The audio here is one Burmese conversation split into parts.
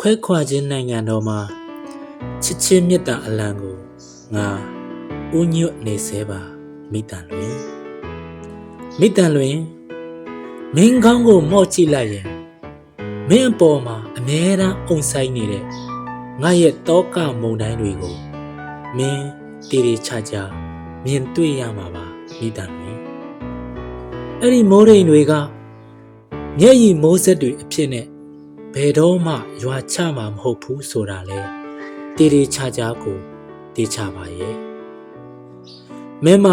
ခွဲခွာခြင်းနိုင်ငံတော်မှာချစ်ချင်းမေတ္တာအလံကိုငါဦးညွတ်နေစေပါမိတန်လွင်မိတန်လွင်မင်းကောင်းကိုမော့ကြည့်လိုက်ရင်မင်းအပေါ်မှာအမြဲတမ်းအုံဆိုင်နေတဲ့ငါရဲ့တောကမုန်တိုင်းတွေကိုမင်းတီရီချာချာမြင်တွေ့ရမှာပါမိတန်လွင်အဲ့ဒီမိုးရိမ်တွေကမျက်ရည်မိုးဆက်တွေအဖြစ်နဲ့ ဘယ်တော့မှရွာချမှာမဟုတ်ဘူးဆိုတာလေတီရီချာချာကိုတေးချပါရဲ့မင်းမ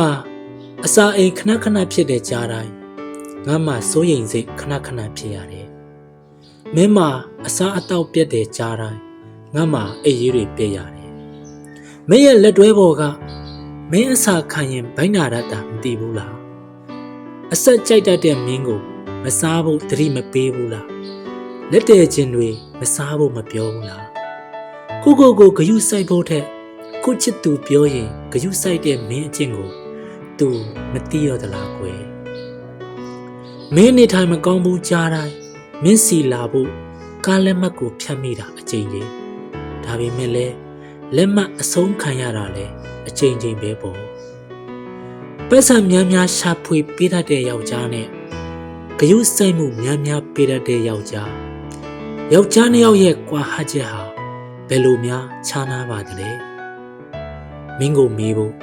အစာအိမ်ခဏခဏဖြစ်တဲ့ကြားတိုင်းငါမှစိုးရိမ်စိတ်ခဏခဏဖြစ်ရတယ်မင်းမအစာအတော့ပြက်တဲ့ကြားတိုင်းငါမှအိပ်ရေးတွေပြက်ရတယ်မင်းရဲ့လက်တွဲပေါ်ကမင်းအစာခံရင်ဘိုင်းနာရတာမသိဘူးလားအဆက်ကြိုက်တတ်တဲ့မင်းကိုမစားဖို့တတိမပေးဘူးလား လက်တဲ့ချင်းတွေမစားဖို့မပြောဘူးလားကိုကိုကိုဂယုစိုက်ဖို့ထက်ကိုချစ်သူပြောရင်ဂယုစိုက်တဲ့မင်းအချင်းကိုသူမသိရသလားကွယ်မင်းနေထိုင်မကောင်းဘူးကြားတိုင်းမင်းစီလာဖို့ကားလက်မှတ်ကိုဖြတ်မိတာအကြိမ်ကြီးဒါပေမဲ့လည်းလက်မှတ်အဆုံးခံရတာလည်းအကြိမ်ကြိမ်ပဲပေါ့ပတ်စံများများရှာဖွေပေးတတ်တဲ့ယောက်ျားနဲ့ဂယုစိုက်မှုများများပေးတတ်တဲ့ယောက်ျား ယောက်ျားနှစ်ယောက်ရဲ့ကွာဟချက်ဟာဘယ်လိုများခြားနာပါသလဲမင်းကိုမေးဖို့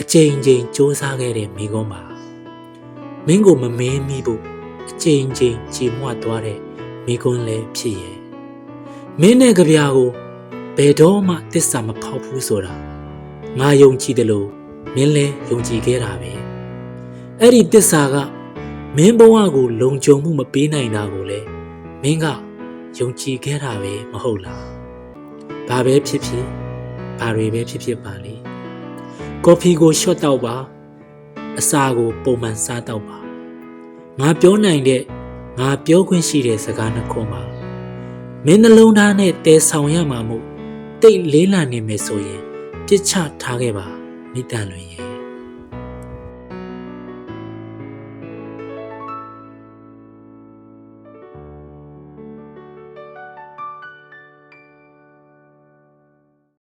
အချိန်ချင်းစူးစမ်းခဲ့တဲ့မိကုံးပါမင်းကိုမမင်းမိဖို့အချိန်ချင်းကြည်မွတ်သွားတဲ့မိကုံးလည်းဖြစ်ရဲ့မင်းနဲ့ကြပြာကိုဘယ်တော့မှတစ္ဆာမဖောက်ဘူးဆိုတာငါယုံကြည်တယ်လို့မင်းလည်းယုံကြည်ခဲ့တာပဲအဲ့ဒီတစ္ဆာကမင်းဘဝကို လုံခြုံမှုမပေးနိုင်တာကိုလည်းမင်းက ယုံကြည်ခဲ့တာပဲမဟုတ်လားဘာပဲဖြစ်ဖြစ်ဘာတွေပဲဖြစ်ဖြစ်ပါလေကော်ဖီကိုရှော့တော့ပါအစာကိုပုံမှန်စားတော့ပါငါပြောနိုင်တဲ့ငါပြောခွင့်ရှိတဲ့စကားနှစ်ခုမှာမင်းနှလုံးသားနဲ့တဲဆောင်ရမှာမို့တိတ်လေးလာနေမယ်ဆိုရင်ပြစ်ချထားခဲ့ပါမိတန်လွင်ရဲ့